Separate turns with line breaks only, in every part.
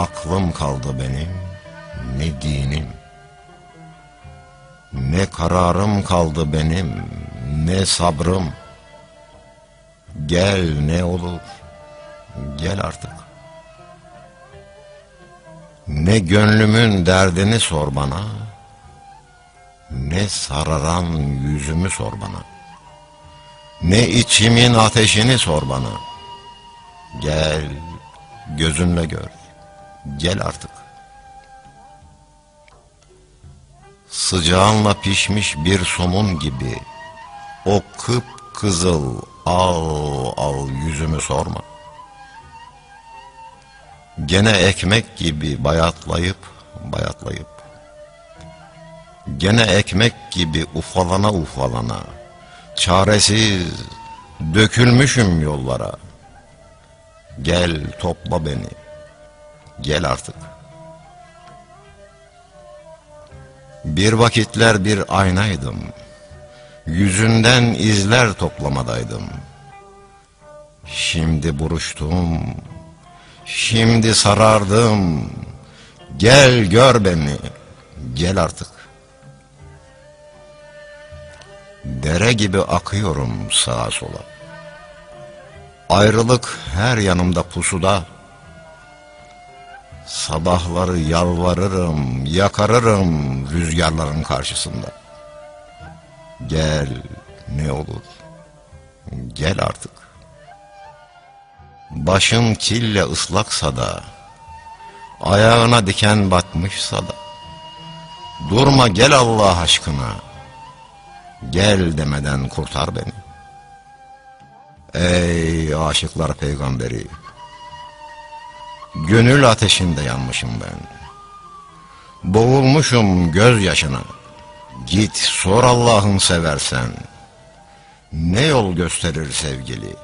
Aklım kaldı benim, ne dinim. Ne kararım kaldı benim, ne sabrım. Gel ne olur, gel artık. Ne gönlümün derdini sor bana, ne sararan yüzümü sor bana. Ne içimin ateşini sor bana. Gel, gözünle gör, gel artık. Sıcağınla pişmiş bir somun gibi, o kıp kızıl al al yüzümü sorma. Gene ekmek gibi bayatlayıp bayatlayıp Gene ekmek gibi ufalana ufalana Çaresiz dökülmüşüm yollara Gel topla beni Gel artık Bir vakitler bir aynaydım Yüzünden izler toplamadaydım Şimdi buruştum Şimdi sarardım. Gel gör beni. Gel artık. Dere gibi akıyorum sağa sola. Ayrılık her yanımda pusuda. Sabahları yalvarırım, yakarırım rüzgarların karşısında. Gel ne olur. Gel artık. Başım kille ıslaksa da, ayağına diken batmışsa da, durma gel Allah aşkına, gel demeden kurtar beni. Ey aşıklar peygamberi, gönül ateşinde yanmışım ben. Boğulmuşum gözyaşına, git sor Allah'ın seversen, ne yol gösterir sevgili?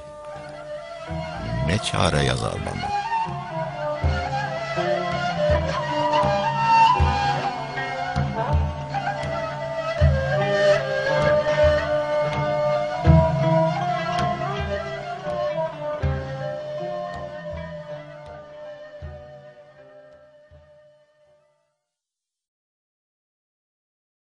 ne çare yazar bana?